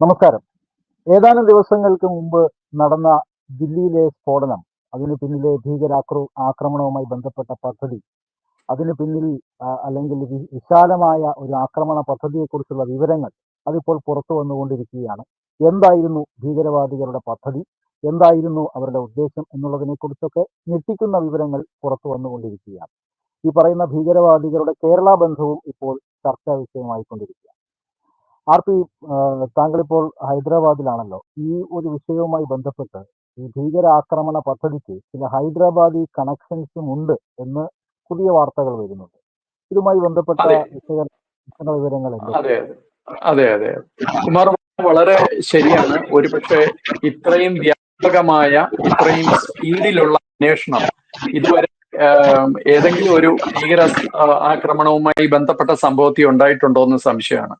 നമസ്കാരം. ഏതാനും ദിവസങ്ങൾക്ക് മുമ്പ് നടന്ന ദില്ലിയിലെ സ്ഫോടനം അതിന് പിന്നിലെ ഭീകരാക്ര ആക്രമണവുമായി ബന്ധപ്പെട്ട പദ്ധതി അതിന് പിന്നിൽ അല്ലെങ്കിൽ വിശാലമായ ഒരു ആക്രമണ പദ്ധതിയെക്കുറിച്ചുള്ള വിവരങ്ങൾ അതിപ്പോൾ പുറത്തു വന്നുകൊണ്ടിരിക്കുകയാണ്. എന്തായിരുന്നു ഭീകരവാദികളുടെ പദ്ധതി? എന്തായിരുന്നു അവരുടെ ഉദ്ദേശം എന്നുള്ളതിനെക്കുറിച്ചൊക്കെ ഞെട്ടിക്കുന്ന വിവരങ്ങൾ പുറത്തു വന്നുകൊണ്ടിരിക്കുകയാണ്. ഈ പറയുന്ന ഭീകരവാദികളുടെ കേരള ബന്ധവും ഇപ്പോൾ ചർച്ചാ വിഷയമായിക്കൊണ്ടിരിക്കുകയാണ്. R P താങ്കളിപ്പോൾ ഹൈദരാബാദിലാണല്ലോ. ഈ ഒരു വിഷയവുമായി ബന്ധപ്പെട്ട് ഈ ഭീകരാക്രമണ പദ്ധതിക്ക് ചില ഹൈദരാബാദി കണക്ഷൻസും ഉണ്ട് എന്ന് പുതിയ വാർത്തകൾ വരുന്നുണ്ട്. ഇതുമായി ബന്ധപ്പെട്ട വിശകലന വിവരങ്ങൾ അതെ അതെ. കുമാർ വളരെ ശരിയാണ്. ഒരുപക്ഷെ ഇത്രയും വ്യാപകമായ ഇത്രയും സ്പീഡിലുള്ള അന്വേഷണം ഇതുവരെ ഏതെങ്കിലും ഒരു ഭീകര ആക്രമണവുമായി ബന്ധപ്പെട്ട സംഭവത്തിൽ ഉണ്ടായിട്ടുണ്ടോ എന്ന് സംശയമാണ്.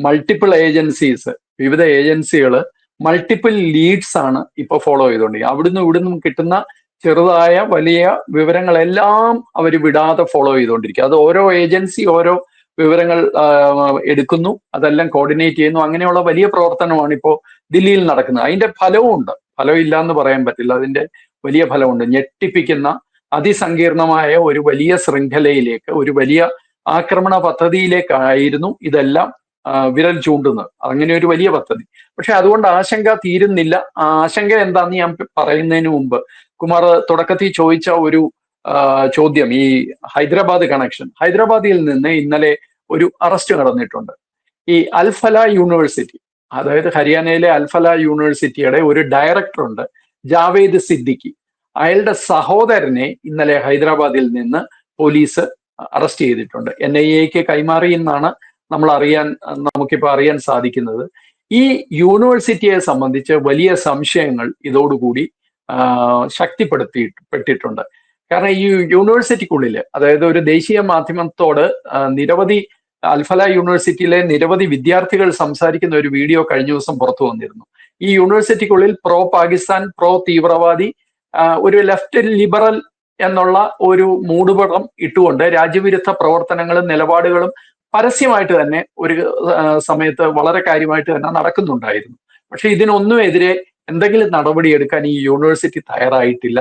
മൾട്ടിപ്പിൾ ഏജൻസീസ് വിവിധ ഏജൻസികൾ മൾട്ടിപ്പിൾ ലീഡ്സ് ആണ് ഇപ്പൊ ഫോളോ ചെയ്തുകൊണ്ടിരിക്കുന്നത് അവിടുന്ന് ഇവിടുന്ന് കിട്ടുന്ന ചെറുതായ വലിയ വിവരങ്ങളെല്ലാം അവർ വിടാതെ ഫോളോ ചെയ്തുകൊണ്ടിരിക്കുക അത് ഓരോ ഏജൻസി ഓരോ വിവരങ്ങൾ എടുക്കുന്നു അതെല്ലാം കോർഡിനേറ്റ് ചെയ്യുന്നു. അങ്ങനെയുള്ള വലിയ പ്രവർത്തനമാണ് ഇപ്പോൾ ദില്ലിയിൽ നടക്കുന്നത്. അതിന്റെ ഫലവും ഉണ്ട്. ഫലമില്ല എന്ന് പറയാൻ പറ്റില്ല. അതിന്റെ വലിയ ഫലമുണ്ട്. ഞെട്ടിപ്പിക്കുന്ന അതിസങ്കീർണമായ ഒരു വലിയ ശൃംഖലയിലേക്ക് ഒരു വലിയ ആക്രമണ പദ്ധതിയിലേക്കായിരുന്നു ഇതെല്ലാം വിരൽ ചൂണ്ടുന്നത്. അങ്ങനെ ഒരു വലിയ പദ്ധതി. പക്ഷെ അതുകൊണ്ട് ആശങ്ക തീരുന്നില്ല. ആ ആശങ്ക എന്താന്ന് ഞാൻ പറയുന്നതിന് മുമ്പ് കുമാർ തുടക്കത്തിൽ ചോദിച്ച ഒരു ചോദ്യം ഈ ഹൈദരാബാദ് കണക്ഷൻ. ഹൈദരാബാദിൽ നിന്ന് ഇന്നലെ ഒരു അറസ്റ്റ് നടന്നിട്ടുണ്ട്. ഈ അൽഫല യൂണിവേഴ്സിറ്റി അതായത് ഹരിയാനയിലെ അൽഫല യൂണിവേഴ്സിറ്റിയുടെ ഒരു ഡയറക്ടർ ഉണ്ട് ജാവേദ് സിദ്ദിഖി. അയാളുടെ സഹോദരനെ ഇന്നലെ ഹൈദരാബാദിൽ നിന്ന് പോലീസ് അറസ്റ്റ് ചെയ്തിട്ടുണ്ട്. എൻ ഐ എക്ക് കൈമാറി എന്നാണ് നമ്മൾ അറിയാൻ നമുക്കിപ്പോൾ അറിയാൻ സാധിക്കുന്നത്. ഈ യൂണിവേഴ്സിറ്റിയെ സംബന്ധിച്ച് വലിയ സംശയങ്ങൾ ഇതോടുകൂടി ആ, ശക്തിപ്പെടുത്തിപ്പെട്ടിട്ടുണ്ട് കാരണം ഈ യൂണിവേഴ്സിറ്റിക്കുള്ളിൽ അതായത് ഒരു ദേശീയ മാധ്യമത്തോട് നിരവധി അൽഫല യൂണിവേഴ്സിറ്റിയിലെ നിരവധി വിദ്യാർത്ഥികൾ സംസാരിക്കുന്ന ഒരു വീഡിയോ കഴിഞ്ഞ ദിവസം പുറത്തു വന്നിരുന്നു. ഈ യൂണിവേഴ്സിറ്റിക്കുള്ളിൽ പ്രോ പാകിസ്ഥാൻ പ്രോ തീവ്രവാദി ഒരു ലെഫ്റ്റ് ലിബറൽ എന്നുള്ള ഒരു മൂടുപടം ഇട്ടുകൊണ്ട് രാജ്യവിരുദ്ധ പ്രവർത്തനങ്ങളും നിലപാടുകളും പരസ്യമായിട്ട് തന്നെ ഒരു സമയത്ത് വളരെ കാര്യമായിട്ട് തന്നെ നടക്കുന്നുണ്ടായിരുന്നു. പക്ഷെ ഇതിനൊന്നും എതിരെ എന്തെങ്കിലും നടപടിയെടുക്കാൻ ഈ യൂണിവേഴ്സിറ്റി തയ്യാറായിട്ടില്ല.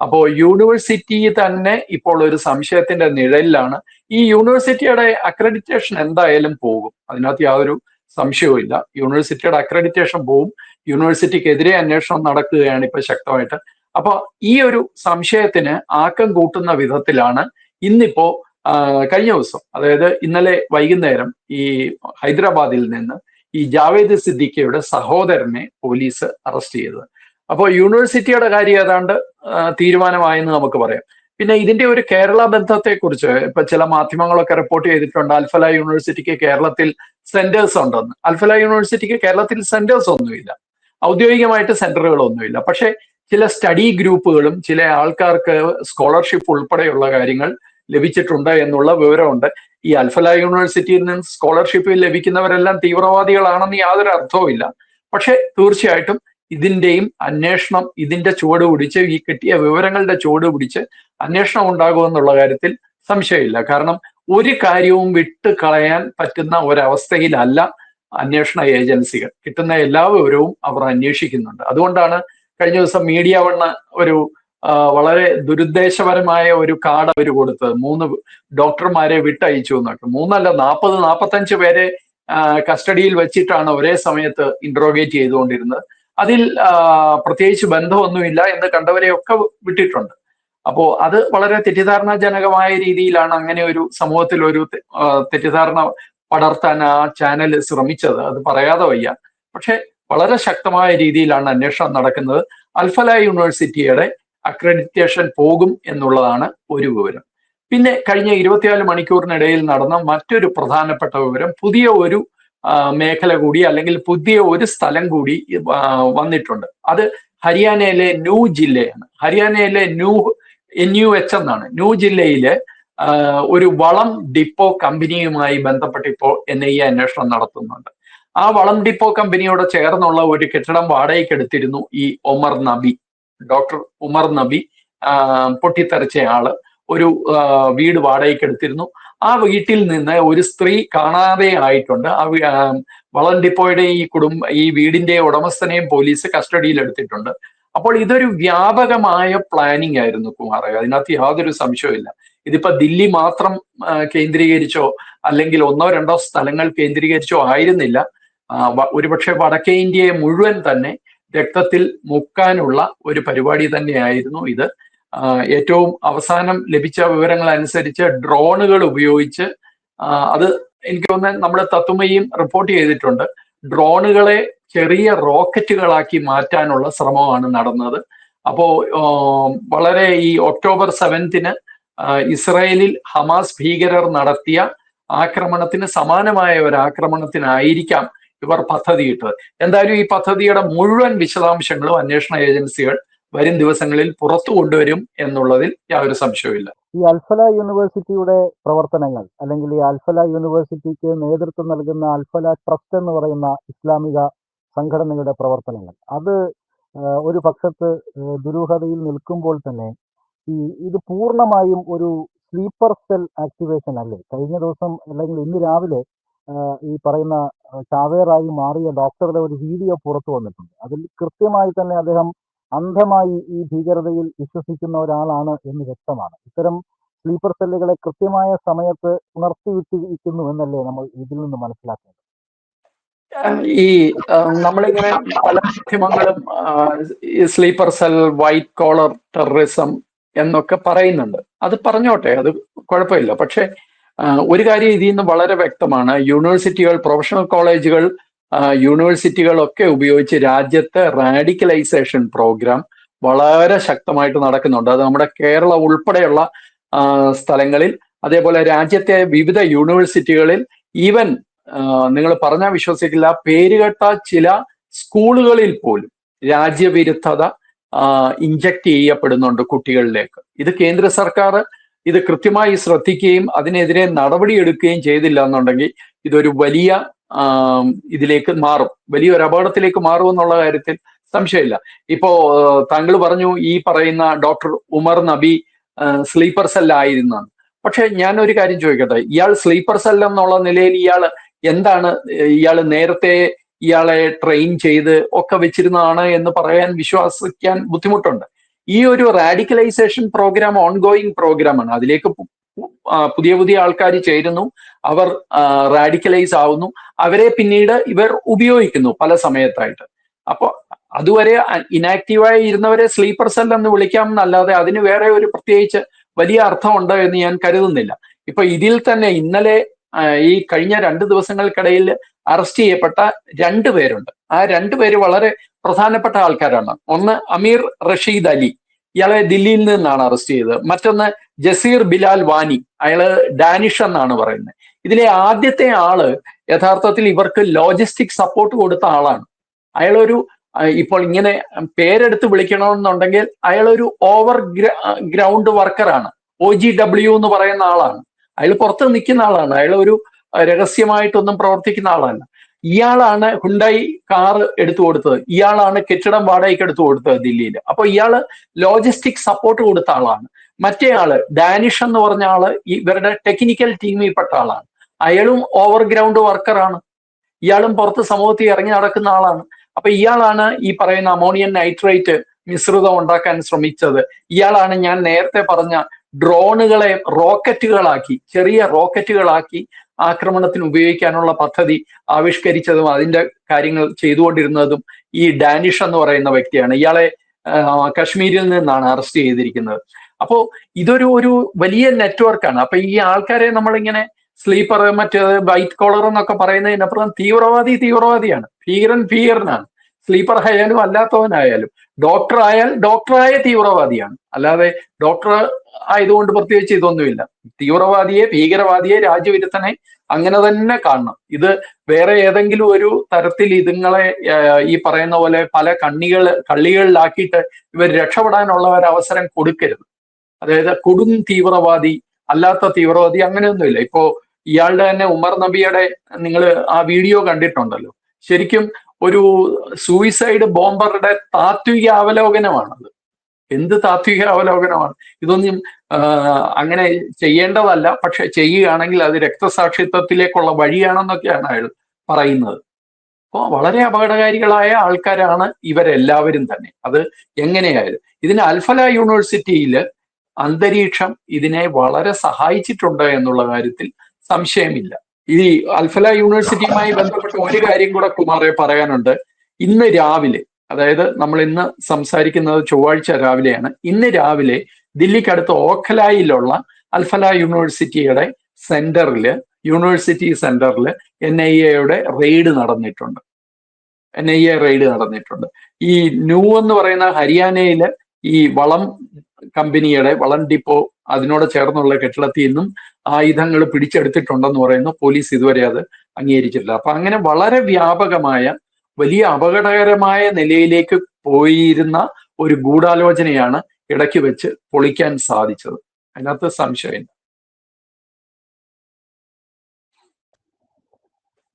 അപ്പോൾ യൂണിവേഴ്സിറ്റി തന്നെ ഇപ്പോൾ ഒരു സംശയത്തിന്റെ നിഴലിലാണ്. ഈ യൂണിവേഴ്സിറ്റിയുടെ അക്രഡിറ്റേഷൻ എന്തായാലും പോകും. അതിനകത്ത് യാതൊരു സംശയവും ഇല്ല. യൂണിവേഴ്സിറ്റിയുടെ അക്രഡിറ്റേഷൻ പോവും. യൂണിവേഴ്സിറ്റിക്കെതിരെ അന്വേഷണം നടക്കുകയാണ് ഇപ്പൊ ശക്തമായിട്ട്. അപ്പൊ ഈ ഒരു സംശയത്തിന് ആക്കം കൂട്ടുന്ന വിധത്തിലാണ് ഇന്നിപ്പോ കഴിഞ്ഞ ദിവസം അതായത് ഇന്നലെ വൈകുന്നേരം ഈ ഹൈദരാബാദിൽ നിന്ന് ഈ ജാവേദ് സിദ്ദിഖയുടെ സഹോദരനെ പോലീസ് അറസ്റ്റ് ചെയ്തത്. അപ്പോൾ യൂണിവേഴ്സിറ്റിയുടെ കാര്യം ഏതാണ്ട് തീരുമാനമായെന്ന് നമുക്ക് പറയാം. പിന്നെ ഇതിന്റെ ഒരു കേരള ബന്ധത്തെക്കുറിച്ച് ഇപ്പൊ ചില മാധ്യമങ്ങളൊക്കെ റിപ്പോർട്ട് ചെയ്തിട്ടുണ്ട്. അൽഫല യൂണിവേഴ്സിറ്റിക്ക് കേരളത്തിൽ സെന്റേഴ്സ് ഉണ്ടെന്ന്. അൽഫല യൂണിവേഴ്സിറ്റിക്ക് കേരളത്തിൽ സെന്റേഴ്സ് ഒന്നുമില്ല. ഔദ്യോഗികമായിട്ട് സെന്ററുകളൊന്നുമില്ല പക്ഷേ ചില സ്റ്റഡി ഗ്രൂപ്പുകളും ചില ആൾക്കാർക്ക് സ്കോളർഷിപ്പ് ഉൾപ്പെടെയുള്ള കാര്യങ്ങൾ ലഭിച്ചിട്ടുണ്ട് എന്നുള്ള വിവരമുണ്ട്. ഈ അൽഫല യൂണിവേഴ്സിറ്റിയിൽ നിന്ന് സ്കോളർഷിപ്പ് ലഭിക്കുന്നവരെല്ലാം തീവ്രവാദികളാണെന്ന് യാതൊരു അർത്ഥവുമില്ല പക്ഷെ തീർച്ചയായിട്ടും ഇതിന്റെയും അന്വേഷണം ഇതിന്റെ ചുവട് പിടിച്ച് ഈ കിട്ടിയ വിവരങ്ങളുടെ ചുവട് പിടിച്ച് അന്വേഷണം ഉണ്ടാകുമെന്നുള്ള കാര്യത്തിൽ സംശയമില്ല. കാരണം ഒരു കാര്യവും വിട്ട് കളയാൻ പറ്റുന്ന ഒരവസ്ഥയിലല്ല അന്വേഷണ ഏജൻസികൾ. കിട്ടുന്ന എല്ലാ വിവരവും അവർ അന്വേഷിക്കുന്നുണ്ട്. അതുകൊണ്ടാണ് കഴിഞ്ഞ ദിവസം മീഡിയ വണ്ണ ഒരു വളരെ ദുരുദ്ദേശപരമായ ഒരു കാർഡ് അവർ കൊടുത്തത്. മൂന്ന് ഡോക്ടർമാരെ വിട്ടയച്ചു എന്നൊക്കെ മൂന്നല്ല നാൽപ്പത് നാൽപ്പത്തഞ്ച് പേരെ കസ്റ്റഡിയിൽ വെച്ചിട്ടാണ് ഒരേ സമയത്ത് ഇൻട്രോഗേറ്റ് ചെയ്തുകൊണ്ടിരുന്നത്. അതിൽ പ്രത്യേകിച്ച് ബന്ധമൊന്നുമില്ല എന്ന് കണ്ടവരെയൊക്കെ വിട്ടിട്ടുണ്ട്. അപ്പോൾ അത് വളരെ തെറ്റിദ്ധാരണാജനകമായ രീതിയിലാണ് അങ്ങനെ ഒരു സമൂഹത്തിൽ ഒരു തെറ്റിദ്ധാരണ പടർത്താൻ ആ ചാനൽ ശ്രമിച്ചത്. അത് പറയാതെ വയ്യ. പക്ഷെ വളരെ ശക്തമായ രീതിയിലാണ് അന്വേഷണം നടക്കുന്നത്. അൽഫല യൂണിവേഴ്സിറ്റിയുടെ അക്രഡിറ്റേഷൻ പോകും എന്നുള്ളതാണ് ഒരു വിവരം. പിന്നെ കഴിഞ്ഞ ഇരുപത്തിനാല് മണിക്കൂറിനിടയിൽ നടന്ന മറ്റൊരു പ്രധാനപ്പെട്ട വിവരം പുതിയ ഒരു മേഖല കൂടി അല്ലെങ്കിൽ പുതിയ ഒരു സ്ഥലം കൂടി വന്നിട്ടുണ്ട്. അത് ഹരിയാനയിലെ ന്യൂ ജില്ലയാണ്. ഹരിയാനയിലെ ന്യൂ എൻ യു എച്ച് എന്നാണ്. ന്യൂ ജില്ലയിലെ ഒരു വളം ഡിപ്പോ കമ്പനിയുമായി ബന്ധപ്പെട്ട് ഇപ്പോൾ എൻ ഐ എ അന്വേഷണം നടത്തുന്നുണ്ട്. ആ വളം ഡിപ്പോ കമ്പനിയോട് ചേർന്നുള്ള ഒരു കെട്ടിടം വാടകയ്ക്കെടുത്തിരുന്നു ഈ ഒമർ നബി. ഡോക്ടർ ഉമർ നബി പൊട്ടിത്തെറിച്ച ആൾ ഒരു വീട് വാടകയ്ക്ക് എടുത്തിരുന്നു ആ വീട്ടിൽ നിന്ന് ഒരു സ്ത്രീ കാണാതെ ആയിട്ടുണ്ട്. ആ വളണ്ടിപ്പോയുടെ ഈ കുടുംബ ഈ വീടിന്റെ ഉടമസ്ഥനെയും പോലീസ് കസ്റ്റഡിയിൽ എടുത്തിട്ടുണ്ട് അപ്പോൾ ഇതൊരു വ്യാപകമായ പ്ലാനിംഗ് ആയിരുന്നു കുമാർ അതിനകത്ത് യാതൊരു സംശയവുമില്ല ഇതിപ്പോ ദില്ലി മാത്രം കേന്ദ്രീകരിച്ചോ അല്ലെങ്കിൽ ഒന്നോ രണ്ടോ സ്ഥലങ്ങൾ കേന്ദ്രീകരിച്ചോ ആയിരുന്നില്ല. ഒരുപക്ഷെ വടക്കേ ഇന്ത്യയെ മുഴുവൻ തന്നെ രക്തത്തിൽ മുക്കാനുള്ള ഒരു പരിപാടി തന്നെയായിരുന്നു ഇത്. ഏറ്റവും അവസാനം ലഭിച്ച വിവരങ്ങൾ അനുസരിച്ച് ഡ്രോണുകൾ ഉപയോഗിച്ച് അത് എനിക്ക് തോന്നുന്നത് നമ്മുടെ തത്തുമയും റിപ്പോർട്ട് ചെയ്തിട്ടുണ്ട്. ഡ്രോണുകളെ ചെറിയ റോക്കറ്റുകളാക്കി മാറ്റാനുള്ള ശ്രമമാണ് നടന്നത്. അപ്പോ വളരെ ഈ ഒക്ടോബർ സെവൻത്തിന് ഇസ്രായേലിൽ ഹമാസ് ഭീകരർ നടത്തിയ ആക്രമണത്തിന് സമാനമായ ഒരു ആക്രമണത്തിനായിരിക്കാം ഇവർ പദ്ധതിയിട്ടത് എന്തായാലും ഈ പദ്ധതിയുടെ മുഴുവൻ വിശദാംശങ്ങളും അന്വേഷണ ഏജൻസികൾ വരും ദിവസങ്ങളിൽ പുറത്തു കൊണ്ടുവരും എന്നുള്ളതിൽ യാതൊരു സംശയവുമില്ല. ഈ അൽഫല യൂണിവേഴ്സിറ്റിയുടെ പ്രവർത്തനങ്ങൾ അല്ലെങ്കിൽ ഈ അൽഫല യൂണിവേഴ്സിറ്റിക്ക് നേതൃത്വം നൽകുന്ന അൽഫല ട്രസ്റ്റ് എന്ന് പറയുന്ന ഇസ്ലാമിക സംഘടനയുടെ പ്രവർത്തനങ്ങൾ. അത് ഒരു പക്ഷത്ത് ദുരൂഹതയിൽ നിൽക്കുമ്പോൾ തന്നെ ഈ ഇത് പൂർണമായും ഒരു സ്ലീപ്പർ സെൽ ആക്ടിവേഷൻ അല്ലേ? കഴിഞ്ഞ ദിവസം അല്ലെങ്കിൽ ഇന്ന് രാവിലെ ഈ പറയുന്ന ചാവേറായി മാറിയ ഡോക്ടറുടെ ഒരു വീഡിയോ പുറത്തു വന്നിട്ടുണ്ട്. അതിൽ കൃത്യമായി തന്നെ അദ്ദേഹം അന്ധമായി ഈ ഭീകരതയിൽ വിശ്വസിക്കുന്ന ഒരാളാണ് എന്ന് വ്യക്തമാണ്. ഇത്തരം സ്ലീപ്പർ സെല്ലുകളെ കൃത്യമായ സമയത്ത് ഉണർത്തിവിട്ടിരിക്കുന്നു എന്നല്ലേ നമ്മൾ ഇതിൽ നിന്ന് മനസ്സിലാക്കേണ്ടത്. ഈ നമ്മളിങ്ങനെ പല മാധ്യമങ്ങളും sleeper cell white collar terrorism എന്നൊക്കെ പറയുന്നുണ്ട്. അത് പറഞ്ഞോട്ടെ അത് കുഴപ്പമില്ല. പക്ഷെ ഒരു കാര്യം ഇതിൽ നിന്ന് വളരെ വ്യക്തമാണ്. യൂണിവേഴ്സിറ്റികൾ പ്രൊഫഷണൽ കോളേജുകൾ യൂണിവേഴ്സിറ്റികളൊക്കെ ഉപയോഗിച്ച് രാജ്യത്തെ റാഡിക്കലൈസേഷൻ പ്രോഗ്രാം വളരെ ശക്തമായിട്ട് നടക്കുന്നുണ്ട്. അത് നമ്മുടെ കേരള ഉൾപ്പെടെയുള്ള സ്ഥലങ്ങളിൽ അതേപോലെ രാജ്യത്തെ വിവിധ യൂണിവേഴ്സിറ്റികളിൽ ഈവൻ നിങ്ങൾ പറഞ്ഞാൽ വിശ്വസിക്കില്ല പേരുകെട്ട ചില സ്കൂളുകളിൽ പോലും രാജ്യവിരുദ്ധത ഇഞ്ചക്ട് ചെയ്യപ്പെടുന്നുണ്ട് കുട്ടികളിലേക്ക്. ഇത് കേന്ദ്ര സർക്കാർ ഇത് കൃത്യമായി ശ്രദ്ധിക്കുകയും അതിനെതിരെ നടപടിയെടുക്കുകയും ചെയ്തില്ല എന്നുണ്ടെങ്കിൽ ഇതൊരു വലിയ ഇതിലേക്ക് മാറും. വലിയൊരു അപകടത്തിലേക്ക് മാറും എന്നുള്ള കാര്യത്തിൽ സംശയമില്ല. ഇപ്പോ താങ്കൾ പറഞ്ഞു ഈ പറയുന്ന ഡോക്ടർ ഉമർ നബി സ്ലീപ്പർ സെല്ലായിരുന്നാണ് പക്ഷെ ഞാൻ ഒരു കാര്യം ചോദിക്കട്ടെ. ഇയാൾ സ്ലീപ്പർ സെൽ എന്നുള്ള നിലയിൽ ഇയാൾ എന്താണ് ഇയാൾ നേരത്തെ ഇയാളെ ട്രെയിൻ ചെയ്ത് ഒക്കെ വെച്ചിരുന്നതാണ് എന്ന് പറയാൻ വിശ്വസിക്കാൻ ബുദ്ധിമുട്ടുണ്ട്. ഈ ഒരു റാഡിക്കലൈസേഷൻ പ്രോഗ്രാം ഓൺഗോയിങ് പ്രോഗ്രാമാണ് അതിലേക്ക് പുതിയ പുതിയ ആൾക്കാർ ചേരുന്നു. അവർ റാഡിക്കലൈസ് ആവുന്നു. അവരെ പിന്നീട് ഇവർ ഉപയോഗിക്കുന്നു പല സമയത്തായിട്ട്. അപ്പോൾ അതുവരെ ഇനാക്റ്റീവായി ഇരുന്നവരെ സ്ലീപ്പർ സെൽ എന്ന് വിളിക്കാം എന്നല്ലാതെ അതിന് വേറെ ഒരു പ്രത്യേകിച്ച് വലിയ അർത്ഥമുണ്ട് എന്ന് ഞാൻ കരുതുന്നില്ല. ഇപ്പൊ ഇതിൽ തന്നെ ഇന്നലെ ഈ കഴിഞ്ഞ രണ്ട് ദിവസങ്ങൾക്കിടയിൽ അറസ്റ്റ് ചെയ്യപ്പെട്ട രണ്ട് പേരുണ്ട്. ആ രണ്ട് പേര് വളരെ പ്രധാനപ്പെട്ട ആൾക്കാരാണ്. ഒന്ന് അമീർ റഷീദ് അലി. ഇയാളെ ദില്ലിയിൽ നിന്നാണ് അറസ്റ്റ് ചെയ്തത്. മറ്റൊന്ന് ജസീർ ബിലാൽ വാനി. അയാൾ ഡാനിഷ് എന്നാണ് പറയുന്നത്. ഇതിലെ ആദ്യത്തെ ആൾ യഥാർത്ഥത്തിൽ ഇവർക്ക് ലോജിസ്റ്റിക് സപ്പോർട്ട് കൊടുത്ത ആളാണ്. അയാളൊരു ഇപ്പോൾ ഇങ്ങനെ പേരെടുത്ത് വിളിക്കണമെന്നുണ്ടെങ്കിൽ അയാളൊരു ഓവർ ഗ്രൗണ്ട് വർക്കറാണ് ഒ ജി ഡബ്ല്യു എന്ന് പറയുന്ന ആളാണ്. അയാൾ പുറത്ത് നിൽക്കുന്ന ആളാണ്. അയാൾ ഒരു രഹസ്യമായിട്ടൊന്നും പ്രവർത്തിക്കുന്ന ആളല്ല. ഇയാളാണ് ഹുണ്ടായി കാർ എടുത്തു കൊടുത്തത്. ഇയാളാണ് കെട്ടിടം വാടകയ്ക്ക് എടുത്തു കൊടുത്തത് ദില്ലിയിൽ അപ്പൊ ഇയാൾ ലോജിസ്റ്റിക് സപ്പോർട്ട് കൊടുത്ത ആളാണ്. മറ്റേ ആൾ ഡാനിഷ് എന്ന് പറഞ്ഞ ആൾ ഇവരുടെ ടെക്നിക്കൽ ടീമിൽ പെട്ട ആളാണ്. അയാളും ഓവർഗ്രൗണ്ട് വർക്കറാണ് ഇയാളും പുറത്ത് സമൂഹത്തിൽ ഇറങ്ങി നടക്കുന്ന ആളാണ്. അപ്പൊ ഇയാളാണ് ഈ പറയുന്ന അമോണിയൻ നൈട്രേറ്റ് മിശ്രിതം ഉണ്ടാക്കാൻ ശ്രമിച്ചത്. ഇയാളാണ് ഞാൻ നേരത്തെ പറഞ്ഞ ഡ്രോണുകളെ റോക്കറ്റുകളാക്കി ചെറിയ റോക്കറ്റുകളാക്കി ആക്രമണത്തിന് ഉപയോഗിക്കാനുള്ള പദ്ധതി ആവിഷ്കരിച്ചതും അതിന്റെ കാര്യങ്ങൾ ചെയ്തുകൊണ്ടിരുന്നതും ഈ ഡാനിഷ് എന്ന് പറയുന്ന വ്യക്തിയാണ്. ഇയാളെ കാശ്മീരിൽ നിന്നാണ് അറസ്റ്റ് ചെയ്തിരിക്കുന്നത്. അപ്പോൾ ഇതൊരു ഒരു വലിയ നെറ്റ്വർക്കാണ്. അപ്പൊ ഈ ആൾക്കാരെ നമ്മളിങ്ങനെ സ്ലീപ്പർ മറ്റേ വൈറ്റ് കോളർ എന്നൊക്കെ പറയുന്നതിനപ്പുറം തീവ്രവാദി തീവ്രവാദിയാണ്. ഭീകരൻ ഭീകരനാണ്. സ്ലീപ്പർ ആയാലും അല്ലാത്തവനായാലും ഡോക്ടർ ആയാൽ ഡോക്ടറായ തീവ്രവാദിയാണ്. അല്ലാതെ ഡോക്ടർ ആയതുകൊണ്ട് പ്രത്യേകിച്ച് ഇതൊന്നുമില്ല. തീവ്രവാദിയെ ഭീകരവാദിയെ രാജ്യവിരുദ്ധനെ അങ്ങനെ തന്നെ കാണണം. ഇത് വേറെ ഏതെങ്കിലും ഒരു തരത്തിൽ ഇതുങ്ങളെ ഈ പറയുന്ന പോലെ പല കണ്ണികൾ കള്ളികളിലാക്കിയിട്ട് ഇവർ രക്ഷപ്പെടാനുള്ള ഒരു അവസരം കൊടുക്കരുത്. അതായത് കൊടും തീവ്രവാദി അല്ലാത്ത തീവ്രവാദി അങ്ങനെയൊന്നുമില്ല. ഇപ്പോ ഇയാളുടെ തന്നെ ഉമർ നബിയുടെ നിങ്ങൾ ആ വീഡിയോ കണ്ടിട്ടുണ്ടല്ലോ. ശരിക്കും ഒരു സൂയിസൈഡ് ബോംബറുടെ താത്വിക അവലോകനമാണത്. എന്ത് താത്വിക അവലോകനമാണ്? ഇതൊന്നും അങ്ങനെ ചെയ്യേണ്ടതല്ല. പക്ഷെ ചെയ്യുകയാണെങ്കിൽ അത് രക്തസാക്ഷിത്വത്തിലേക്കുള്ള വഴിയാണെന്നൊക്കെയാണ് അയാൾ പറയുന്നത്. അപ്പോൾ വളരെ അപകടകാരികളായ ആൾക്കാരാണ് ഇവരെല്ലാവരും തന്നെ. അത് എങ്ങനെയായാലും. ഇതിന് അൽഫല യൂണിവേഴ്സിറ്റിയിൽ അന്തരീക്ഷം ഇതിനെ വളരെ സഹായിച്ചിട്ടുണ്ട് എന്നുള്ള കാര്യത്തിൽ സംശയമില്ല. ഈ അൽഫല യൂണിവേഴ്സിറ്റിയുമായി ബന്ധപ്പെട്ട ഒരു കാര്യം കൂടെ കുമാറെ പറയാനുണ്ട്. ഇന്ന് രാവിലെ അതായത് നമ്മൾ ഇന്ന് സംസാരിക്കുന്നത് ചൊവ്വാഴ്ച രാവിലെയാണ്. ഇന്ന് രാവിലെ ദില്ലിക്കടുത്ത് ഓഖലായിലുള്ള അൽഫല യൂണിവേഴ്സിറ്റിയുടെ സെന്ററിൽ യൂണിവേഴ്സിറ്റി സെന്ററിൽ എൻ ഐ എയുടെ റെയ്ഡ് നടന്നിട്ടുണ്ട്. എൻ ഐ എ റെയ്ഡ് നടന്നിട്ടുണ്ട്. ഈ ന്യൂ എന്ന് പറയുന്ന ഹരിയാനയിൽ ഈ വളം കമ്പനിയുടെ വളം ഡിപ്പോ അതിനോട് ചേർന്നുള്ള കെട്ടിടത്തിൽ നിന്നും ആയുധങ്ങൾ പിടിച്ചെടുത്തിട്ടുണ്ടെന്ന് പറയുന്നു. പോലീസ് ഇതുവരെ അത് അംഗീകരിച്ചിട്ടില്ല. അപ്പൊ അങ്ങനെ വളരെ വ്യാപകമായ വലിയ അപകടകരമായ നിലയിലേക്ക് പോയിരുന്ന ഒരു ഗൂഢാലോചനയാണ് ഇടയ്ക്ക് വെച്ച് പൊളിക്കാൻ സാധിച്ചത്. അതിനകത്ത് സംശയമില്ല.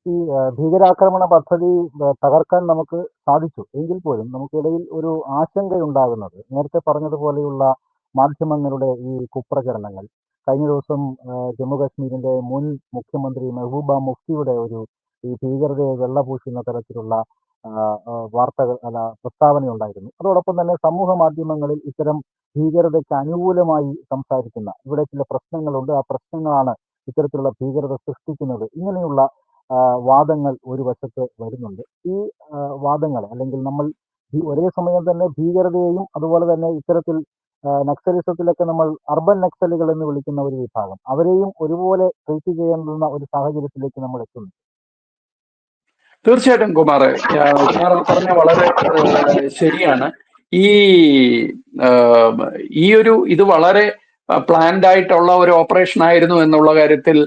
ഈ ഭീകരാക്രമണ പദ്ധതി തകർക്കാൻ നമുക്ക് സാധിച്ചു. എങ്കിൽ പോലും നമുക്കിടയിൽ ഒരു ആശങ്കയുണ്ടാകുന്നത് നേരത്തെ പറഞ്ഞതുപോലെയുള്ള മാധ്യമങ്ങളുടെ ഈ കുപ്രചരണങ്ങൾ. കഴിഞ്ഞ ദിവസം ജമ്മു കാശ്മീരിന്റെ മുൻ മുഖ്യമന്ത്രി മെഹബൂബ മുഫ്തിയുടെ ഒരു ഈ ഭീകരതയെ വെള്ളപൂശുന്ന തരത്തിലുള്ള വാർത്തകൾ അല്ല പ്രസ്താവന ഉണ്ടായിരുന്നു അതോടൊപ്പം തന്നെ സമൂഹ മാധ്യമങ്ങളിൽ ഇത്തരം ഭീകരതയ്ക്ക് അനുകൂലമായി സംസാരിക്കുന്ന ഇവിടെ ചില പ്രശ്നങ്ങളുണ്ട്. ആ പ്രശ്നങ്ങളാണ് ഇത്തരത്തിലുള്ള ഭീകരത സൃഷ്ടിക്കുന്നത്. ഇങ്ങനെയുള്ള വാദങ്ങൾ ഒരു വശത്ത് വരുന്നുണ്ട്. ഈ വാദങ്ങൾ അല്ലെങ്കിൽ നമ്മൾ ഒരേ സമയം തന്നെ ഭീകരതയെയും അതുപോലെ തന്നെ ഇത്തരത്തിൽ നക്സലിസത്തിലൊക്കെ നമ്മൾ അർബൻ നക്സലുകൾ എന്ന് വിളിക്കുന്ന ഒരു വിഭാഗം അവരെയും ഒരുപോലെ ട്രീറ്റ് ചെയ്യേണ്ടുന്ന ഒരു സാഹചര്യത്തിലേക്ക് നമ്മൾ എത്തുന്നു. തീർച്ചയായിട്ടും കുമാർ കുമാർ പറഞ്ഞ വളരെ ശരിയാണ്. ഈ ഈ ഒരു ഇത് വളരെ പ്ലാൻഡ് ആയിട്ടുള്ള ഒരു ഓപ്പറേഷൻ ആയിരുന്നു എന്നുള്ള കാര്യത്തിൽ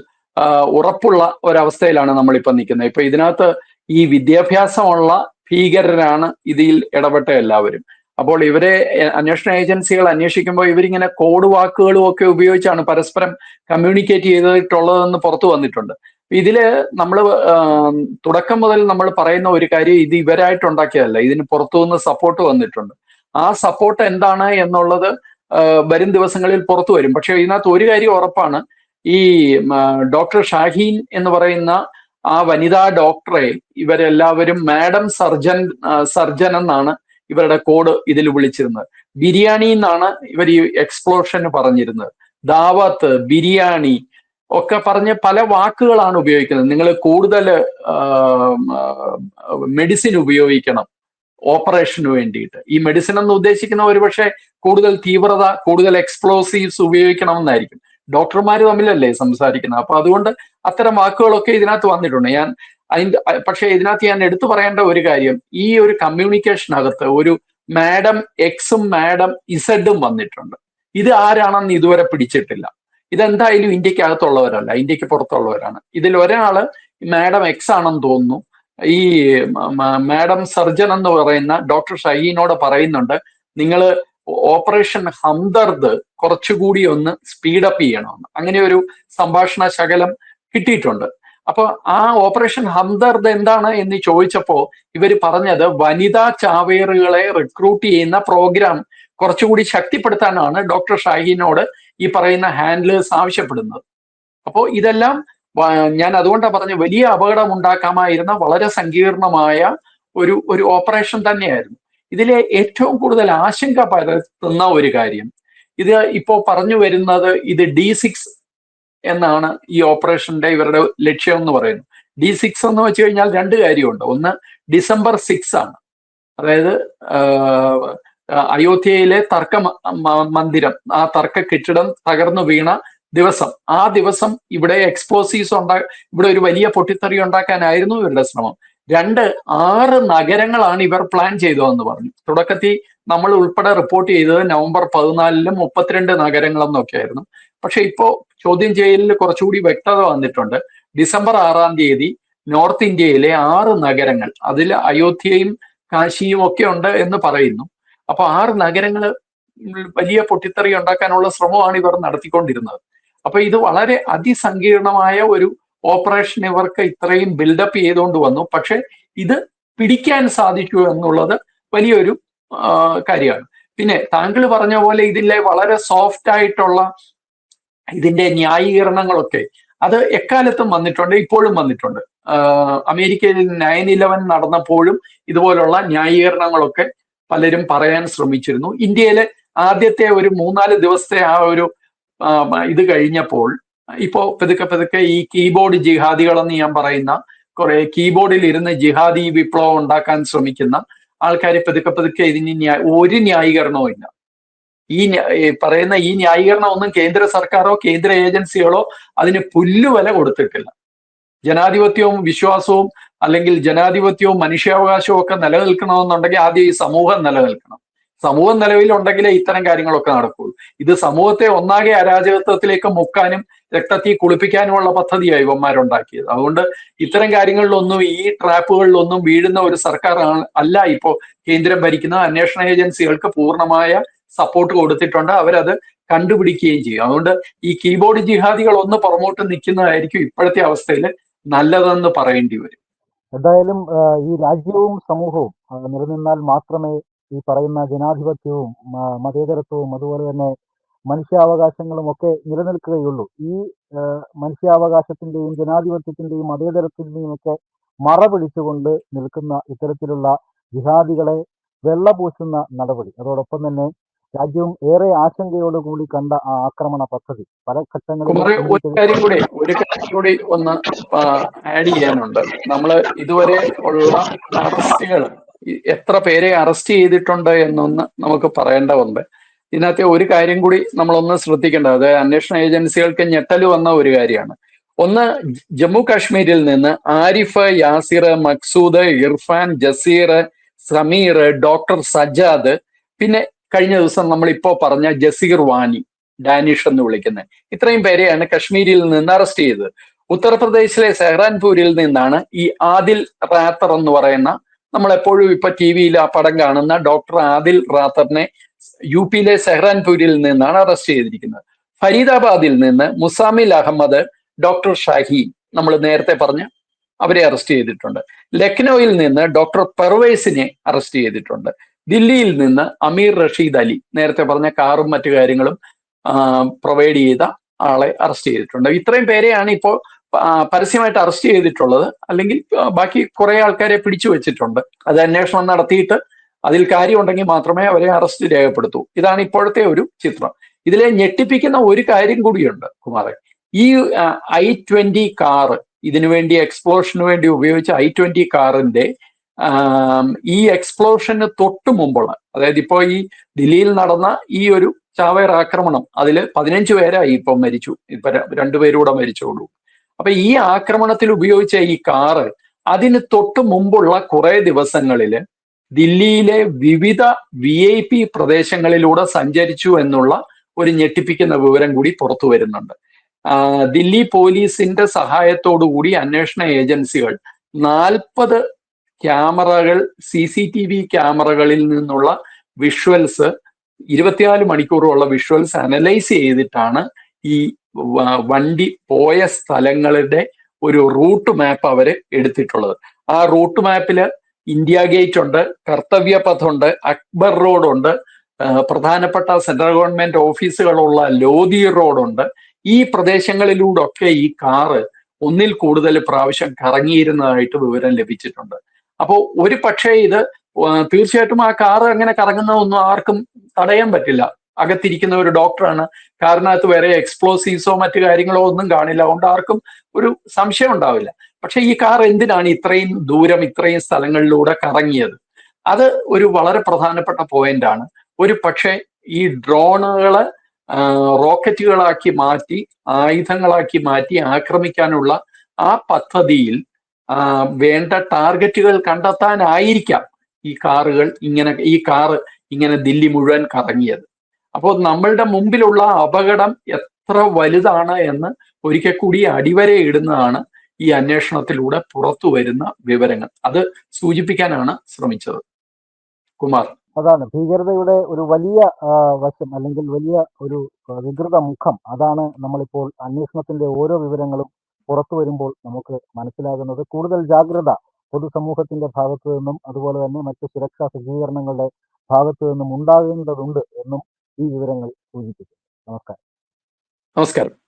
ഉറപ്പുള്ള ഒരവസ്ഥയിലാണ് നമ്മളിപ്പോൾ നിൽക്കുന്നത്. ഇപ്പൊ ഇതിനകത്ത് ഈ വിദ്യാഭ്യാസമുള്ള ഭീകരരാണ് ഇതിൽ ഇടപെട്ട എല്ലാവരും. അപ്പോൾ ഇവരെ അന്വേഷണ ഏജൻസികൾ അന്വേഷിക്കുമ്പോൾ ഇവരിങ്ങനെ കോഡ് വാക്കുകളും ഒക്കെ ഉപയോഗിച്ചാണ് പരസ്പരം കമ്മ്യൂണിക്കേറ്റ് ചെയ്തിട്ടുള്ളതെന്ന് പുറത്തു വന്നിട്ടുണ്ട്. ഇതിൽ നമ്മൾ തുടക്കം മുതൽ നമ്മൾ പറയുന്ന ഒരു കാര്യം ഇത് ഇവരായിട്ടുണ്ടാക്കിയതല്ല ഇതിന് പുറത്തുനിന്ന് സപ്പോർട്ട് വന്നിട്ടുണ്ട്. ആ സപ്പോർട്ട് എന്താണ് എന്നുള്ളത് വരും ദിവസങ്ങളിൽ പുറത്തു വരും. പക്ഷേ ഇതിനകത്ത് ഒരു കാര്യം ഉറപ്പാണ്. ഈ ഡോക്ടർ ഷാഹീൻ എന്ന് പറയുന്ന ആ വനിതാ ഡോക്ടറെ ഇവരെല്ലാവരും മാഡം സർജൻ സർജൻ എന്നാണ് ഇവരുടെ കോഡ് ഇതിൽ വിളിച്ചിരുന്നത്. ബിരിയാണി എന്നാണ് ഇവർ ഈ എക്സ്പ്ലോഷന് പറഞ്ഞിരുന്നത്. ദാവത്ത് ബിരിയാണി ഒക്കെ പറഞ്ഞ് പല വാക്കുകളാണ് ഉപയോഗിക്കുന്നത്. നിങ്ങൾ കൂടുതൽ മെഡിസിൻ ഉപയോഗിക്കണം ഓപ്പറേഷന് വേണ്ടിയിട്ട്. ഈ മെഡിസിൻ എന്ന് ഉദ്ദേശിക്കുന്ന ഒരുപക്ഷെ കൂടുതൽ തീവ്രത കൂടുതൽ എക്സ്പ്ലോസീവ്സ് ഉപയോഗിക്കണമെന്നായിരിക്കും. ഡോക്ടർമാർ തമ്മിലല്ലേ സംസാരിക്കുന്നത്? അപ്പൊ അതുകൊണ്ട് അത്തരം വാക്കുകളൊക്കെ ഇതിനകത്ത് വന്നിട്ടുണ്ട്. ഞാൻ അതിന്റെ പക്ഷേ ഇതിനകത്ത് ഞാൻ എടുത്തു പറയേണ്ട ഒരു കാര്യം ഈ ഒരു കമ്മ്യൂണിക്കേഷനകത്ത് ഒരു മാഡം എക്സും മാഡം ഇസഡും വന്നിട്ടുണ്ട്. ഇത് ആരാണെന്ന് ഇതുവരെ പിടിച്ചിട്ടില്ല. ഇതെന്തായാലും ഇന്ത്യക്കകത്തുള്ളവരല്ല ഇന്ത്യയ്ക്ക് പുറത്തുള്ളവരാണ്. ഇതിൽ ഒരാൾ മാഡം എക്സ് ആണെന്ന് തോന്നുന്നു. ഈ മാഡം സർജൻ എന്ന് പറയുന്ന ഡോക്ടർ ഷഹീനോട് പറയുന്നുണ്ട് നിങ്ങൾ ഓപ്പറേഷൻ ഹംദർദ് കുറച്ചുകൂടി ഒന്ന് സ്പീഡപ്പ് ചെയ്യണമെന്ന്. അങ്ങനെ ഒരു സംഭാഷണ ശകലം കിട്ടിയിട്ടുണ്ട്. അപ്പൊ ആ ഓപ്പറേഷൻ ഹംദർദ് എന്താണ് എന്ന് ചോദിച്ചപ്പോ ഇവർ പറഞ്ഞത് വനിതാ ചാവേറുകളെ റിക്രൂട്ട് ചെയ്യുന്ന പ്രോഗ്രാം കുറച്ചുകൂടി ശക്തിപ്പെടുത്താനാണ് ഡോക്ടർ ഷാഹീനോട് ഈ പറയുന്ന ഹാൻഡ്ലേഴ്സ് ആവശ്യപ്പെടുന്നത്. അപ്പോൾ ഇതെല്ലാം ഞാൻ അതുകൊണ്ടാണ് പറഞ്ഞ വലിയ അപകടം ഉണ്ടാക്കാമായിരുന്ന വളരെ സങ്കീർണമായ ഒരു ഒരു ഓപ്പറേഷൻ തന്നെയായിരുന്നു. ഇതിലെ ഏറ്റവും കൂടുതൽ ആശങ്ക പരത്തുന്ന ഒരു കാര്യം. ഇത് ഇപ്പോൾ പറഞ്ഞു വരുന്നത് ഇത് ഡി സിക്സ് എന്നാണ് ഈ ഓപ്പറേഷന്റെ ഇവരുടെ ലക്ഷ്യം എന്ന് പറയുന്നത്. ഡി സിക്സ് എന്ന് വെച്ച് കഴിഞ്ഞാൽ രണ്ട് കാര്യമുണ്ട്. ഒന്ന് ഡിസംബർ സിക്സ് ആണ്. അതായത് അയോധ്യയിലെ തർക്ക മന്ദിരം ആ തർക്ക കെട്ടിടം തകർന്നു വീണ ദിവസം. ആ ദിവസം ഇവിടെ എക്സ്പോസീസ് ഉണ്ടാ ഇവിടെ ഒരു വലിയ പൊട്ടിത്തെറി ഉണ്ടാക്കാനായിരുന്നു ഇവരുടെ ശ്രമം. രണ്ട് ആറ് നഗരങ്ങളാണ് ഇവർ പ്ലാൻ ചെയ്തതെന്ന് പറഞ്ഞു. തുടക്കത്തിൽ നമ്മൾ ഉൾപ്പെടെ റിപ്പോർട്ട് ചെയ്തത് നവംബർ പതിനാലിലും മുപ്പത്തിരണ്ട് നഗരങ്ങളെന്നൊക്കെ ആയിരുന്നു പക്ഷെ ഇപ്പോ ചോദ്യം ചെയ്യലിൽ കുറച്ചുകൂടി വ്യക്തത വന്നിട്ടുണ്ട്. ഡിസംബർ ആറാം തീയതി നോർത്ത് ഇന്ത്യയിലെ ആറ് നഗരങ്ങൾ അതിൽ അയോധ്യയും കാശിയും ഒക്കെ ഉണ്ട് എന്ന് പറയുന്നു. അപ്പൊ ആറ് നഗരങ്ങൾ വലിയ പൊട്ടിത്തെറി ഉണ്ടാക്കാനുള്ള ശ്രമമാണ് ഇവർ നടത്തിക്കൊണ്ടിരുന്നത്. അപ്പൊ ഇത് വളരെ അതിസങ്കീർണമായ ഒരു ഓപ്പറേഷൻ ഇവർക്ക് ഇത്രയും ബിൽഡപ്പ് ചെയ്തുകൊണ്ട് വന്നു. പക്ഷെ ഇത് പിടിക്കാൻ സാധിച്ചു എന്നുള്ളത് വലിയൊരു കാര്യമാണ്. പിന്നെ താങ്കൾ പറഞ്ഞ പോലെ ഇതിലെ വളരെ സോഫ്റ്റ് ആയിട്ടുള്ള ഇതിന്റെ ന്യായീകരണങ്ങളൊക്കെ അത് എക്കാലത്തും വന്നിട്ടുണ്ട് ഇപ്പോഴും വന്നിട്ടുണ്ട്. അമേരിക്കയിൽ നയൻ ഇലവൻ നടന്നപ്പോഴും ഇതുപോലുള്ള ന്യായീകരണങ്ങളൊക്കെ പലരും പറയാൻ ശ്രമിച്ചിരുന്നു. ഇന്ത്യയിലെ ആദ്യത്തെ ഒരു മൂന്നാൽ ദിവസത്തെ ആ ഒരു ഇത് കഴിഞ്ഞപ്പോൾ ഇപ്പോ പതുക്കെ പതുക്കെ ഈ കീബോർഡ് ജിഹാദികളെന്ന് ഞാൻ പറയുന്ന കുറെ കീബോർഡിൽ ഇരുന്ന് ജിഹാദി വിപ്ലവം ഉണ്ടാക്കാൻ ശ്രമിക്കുന്ന ആൾക്കാർ പതുക്കെ പതുക്കെ ഇതിന് ഒരു ന്യായീകരണവും ഇല്ല. ഈ പറയുന്ന ഈ ന്യായീകരണം ഒന്നും കേന്ദ്ര സർക്കാരോ കേന്ദ്ര ഏജൻസികളോ അതിന് പുല്ലുവല കൊടുത്തിട്ടില്ല. ജനാധിപത്യവും വിശ്വാസവും അല്ലെങ്കിൽ ജനാധിപത്യവും മനുഷ്യാവകാശവും ഒക്കെ നിലനിൽക്കണമെന്നുണ്ടെങ്കിൽ ആദ്യം ഈ സമൂഹം നിലനിൽക്കണം. സമൂഹം നിലവിലുണ്ടെങ്കിലേ ഇത്തരം കാര്യങ്ങളൊക്കെ നടക്കുള്ളൂ. ഇത് സമൂഹത്തെ ഒന്നാകെ അരാജകത്വത്തിലേക്ക് മുക്കാനും രക്തത്തിൽ കുളിപ്പിക്കാനുമുള്ള പദ്ധതിയായി ഇവന്മാരുണ്ടാക്കിയത്. അതുകൊണ്ട് ഇത്തരം കാര്യങ്ങളിലൊന്നും ഈ ട്രാപ്പുകളിലൊന്നും വീഴുന്ന ഒരു സർക്കാർ അല്ല ഇപ്പോൾ കേന്ദ്രം ഭരിക്കുന്ന അന്വേഷണ ഏജൻസികൾക്ക് പൂർണമായ സപ്പോർട്ട് കൊടുത്തിട്ടുണ്ട്. അവരത് കണ്ടുപിടിക്കുകയും ചെയ്യും. അതുകൊണ്ട് ഈ കീബോർഡ് ജിഹാദികൾ ഒന്ന് പുറമോട്ട് നിൽക്കുന്നതായിരിക്കും ഇപ്പോഴത്തെ അവസ്ഥയിൽ നല്ലതെന്ന് പറയേണ്ടി വരും. എന്തായാലും ഈ രാജ്യവും സമൂഹവും നിലനിന്നാൽ മാത്രമേ ഈ പറയുന്ന ജനാധിപത്യവും മതേതരത്വവും അതുപോലെ തന്നെ മനുഷ്യാവകാശങ്ങളും ഒക്കെ നിലനിൽക്കുകയുള്ളൂ. ഈ മനുഷ്യാവകാശത്തിന്റെയും ജനാധിപത്യത്തിന്റെയും മതേതരത്തിന്റെയും ഒക്കെ മറ പിടിച്ചുകൊണ്ട് നിൽക്കുന്ന ഇത്തരത്തിലുള്ള ജിഹാദികളെ വെള്ളപൂശുന്ന നടപടി. അതോടൊപ്പം തന്നെ രാജ്യവും ഏറെ ആശങ്കയോടുകൂടി കണ്ട ആ ആക്രമണ പദ്ധതി. പല ഘട്ടങ്ങളിലും ഒരു കാര്യം കൂടി ഒരു കാര്യം കൂടി ഒന്ന് ആഡ് ചെയ്യാനുണ്ട്. നമ്മൾ ഇതുവരെ ഉള്ള അറസ്റ്റുകൾ എത്ര പേരെ അറസ്റ്റ് ചെയ്തിട്ടുണ്ട് എന്നൊന്ന് നമുക്ക് പറയേണ്ടതുണ്ട് ഇതിനകത്ത് ഒരു കാര്യം കൂടി നമ്മളൊന്ന് ശ്രദ്ധിക്കേണ്ടത് അതായത് അന്വേഷണ ഏജൻസികൾക്ക് ഞെട്ടൽ വന്ന ഒരു കാര്യമാണ്. ഒന്ന് ജമ്മു കാശ്മീരിൽ നിന്ന് ആരിഫ് യാസിർ മക്സൂദ് ഇർഫാൻ ജസീർ സമീർ ഡോക്ടർ സജാദ് പിന്നെ കഴിഞ്ഞ ദിവസം നമ്മൾ ഇപ്പോൾ പറഞ്ഞ ജസീർ വാനി ഡാനിഷ് എന്ന് വിളിക്കുന്നത് ഇത്രയും പേരെയാണ് കശ്മീരിൽ നിന്ന് അറസ്റ്റ് ചെയ്തത്. ഉത്തർപ്രദേശിലെ സെഹ്റാൻപൂരിൽ നിന്നാണ് ഈ ആദിൽ റാത്തർ എന്ന് പറയുന്ന നമ്മൾ എപ്പോഴും ഇപ്പൊ ടി വിയിൽ ആ പടം കാണുന്ന ഡോക്ടർ ആദിൽ റാത്തറിനെ യു പിയിലെ സെഹ്റാൻപൂരിൽ നിന്നാണ് അറസ്റ്റ് ചെയ്തിരിക്കുന്നത്. ഫരീദാബാദിൽ നിന്ന് മുസാമിൽ അഹമ്മദ് ഡോക്ടർ ഷാഹി നമ്മൾ നേരത്തെ പറഞ്ഞ അവരെ അറസ്റ്റ് ചെയ്തിട്ടുണ്ട്. ലക്നൌവിൽ നിന്ന് ഡോക്ടർ പെർവേസിനെ അറസ്റ്റ് ചെയ്തിട്ടുണ്ട്. ദില്ലിയിൽ നിന്ന് അമീർ റഷീദ് അലി നേരത്തെ പറഞ്ഞ കാറും മറ്റു കാര്യങ്ങളും പ്രൊവൈഡ് ചെയ്ത ആളെ അറസ്റ്റ് ചെയ്തിട്ടുണ്ട്. ഇത്രയും പേരെയാണ് ഇപ്പോൾ പരസ്യമായിട്ട് അറസ്റ്റ് ചെയ്തിട്ടുള്ളത് അല്ലെങ്കിൽ ബാക്കി കുറെ ആൾക്കാരെ പിടിച്ചു വെച്ചിട്ടുണ്ട്. അത് അന്വേഷണം നടത്തിയിട്ട് അതിൽ കാര്യമുണ്ടെങ്കിൽ മാത്രമേ അവരെ അറസ്റ്റ് രേഖപ്പെടുത്തൂ. ഇതാണ് ഇപ്പോഴത്തെ ഒരു ചിത്രം. ഇതിലെ ഞെട്ടിപ്പിക്കുന്ന ഒരു കാര്യം കൂടിയുണ്ട് കുമാറെ. ഈ ഐ ട്വന്റി കാറ് ഇതിനു വേണ്ടി എക്സ്പ്ലോഷന് വേണ്ടി ഉപയോഗിച്ച ഐ ട്വന്റി കാറിന്റെ ഈ എക്സ്പ്ലോഷന് തൊട്ടു മുമ്പുള്ള അതായത് ഇപ്പോൾ ഈ ദില്ലിയിൽ നടന്ന ഈ ഒരു ചാവേർ ആക്രമണം അതിൽ പതിനഞ്ച് പേരായി ഇപ്പം മരിച്ചു. ഇപ്പൊ രണ്ടുപേരൂടെ മരിച്ചോളൂ അപ്പൊ ഈ ആക്രമണത്തിൽ ഉപയോഗിച്ച ഈ കാറ് അതിന് തൊട്ട് മുമ്പുള്ള കുറെ ദിവസങ്ങളിൽ ദില്ലിയിലെ വിവിധ വി ഐ പി പ്രദേശങ്ങളിലൂടെ സഞ്ചരിച്ചു എന്നുള്ള ഒരു ഞെട്ടിപ്പിക്കുന്ന വിവരം കൂടി പുറത്തു വരുന്നുണ്ട്. ദില്ലി പോലീസിന്റെ കൂടി അന്വേഷണ ഏജൻസികൾ നാൽപ്പത് ക്യാമറകൾ സി സി ടി വി ക്യാമറകളിൽ നിന്നുള്ള വിഷ്വൽസ് ഇരുപത്തിനാല് മണിക്കൂറുള്ള വിഷ്വൽസ് അനലൈസ് ചെയ്തിട്ടാണ് ഈ വണ്ടി പോയ സ്ഥലങ്ങളുടെ ഒരു റൂട്ട് മാപ്പ് അവർ എടുത്തിട്ടുള്ളത്. ആ റൂട്ട് മാപ്പിൽ ഇന്ത്യ ഗേറ്റ് ഉണ്ട് കർത്തവ്യ പഥുണ്ട് അക്ബർ റോഡ് ഉണ്ട് പ്രധാനപ്പെട്ട സെൻട്രൽ ഗവൺമെന്റ് ഓഫീസുകളുള്ള ലോധി റോഡുണ്ട് ഈ പ്രദേശങ്ങളിലൂടെയൊക്കെ ഈ കാറ് ഒന്നിൽ കൂടുതൽ പ്രാവശ്യം കറങ്ങിയിരുന്നതായിട്ട് വിവരം ലഭിച്ചിട്ടുണ്ട്. അപ്പോൾ ഒരു പക്ഷേ ഇത് തീർച്ചയായിട്ടും ആ കാറ് അങ്ങനെ കറങ്ങുന്ന ഒന്നും ആർക്കും തടയാൻ പറ്റില്ല. അകത്തിരിക്കുന്ന ഒരു ഡോക്ടറാണ്. കാരണത്ത് വേറെ എക്സ്പ്ലോസീവ്സോ മറ്റു കാര്യങ്ങളോ ഒന്നും കാണില്ല. അതുകൊണ്ട് ആർക്കും ഒരു സംശയം ഉണ്ടാവില്ല. പക്ഷെ ഈ കാർ എന്തിനാണ് ഇത്രയും ദൂരം ഇത്രയും സ്ഥലങ്ങളിലൂടെ കറങ്ങിയത്? അത് ഒരു വളരെ പ്രധാനപ്പെട്ട പോയിന്റ് ആണ്. ഒരു പക്ഷേ ഈ ഡ്രോണുകൾ റോക്കറ്റുകളാക്കി മാറ്റി ആയുധങ്ങളാക്കി മാറ്റി ആക്രമിക്കാനുള്ള ആ പദ്ധതിയിൽ വേണ്ട ടാർഗറ്റുകൾ കണ്ടെത്താനായിരിക്കാം ഈ കാറുകൾ ഇങ്ങനെ ഈ കാറ് ഇങ്ങനെ ദില്ലി മുഴുവൻ കറങ്ങിയത്. അപ്പോൾ നമ്മളുടെ മുമ്പിലുള്ള അപകടം എത്ര വലുതാണ് എന്ന് ഒരിക്കൽ കൂടി അടിവരെ ഇടുന്നതാണ് ഈ അന്വേഷണത്തിലൂടെ പുറത്തു വരുന്ന വിവരങ്ങൾ. അത് സൂചിപ്പിക്കാനാണ് ശ്രമിച്ചത്. കുമാർ. അതാണ്. ഭീകരതയുടെ ഒരു വലിയ വശം അല്ലെങ്കിൽ വലിയ ഒരു വികൃത മുഖം. അതാണ് നമ്മളിപ്പോൾ അന്വേഷണത്തിന്റെ ഓരോ വിവരങ്ങളും പുറത്തു വരുമ്പോൾ നമുക്ക് മനസ്സിലാകുന്നത്. കൂടുതൽ ജാഗ്രത പൊതുസമൂഹത്തിന്റെ ഭാഗത്തു നിന്നും അതുപോലെ തന്നെ മറ്റ് സുരക്ഷാ സജ്ജീകരണങ്ങളുടെ ഭാഗത്തു നിന്നും ഉണ്ടാകേണ്ടതുണ്ട് എന്നും ഈ വിവരങ്ങൾ സൂചിപ്പിക്കുന്നു നമസ്കാരം. നമസ്കാരം.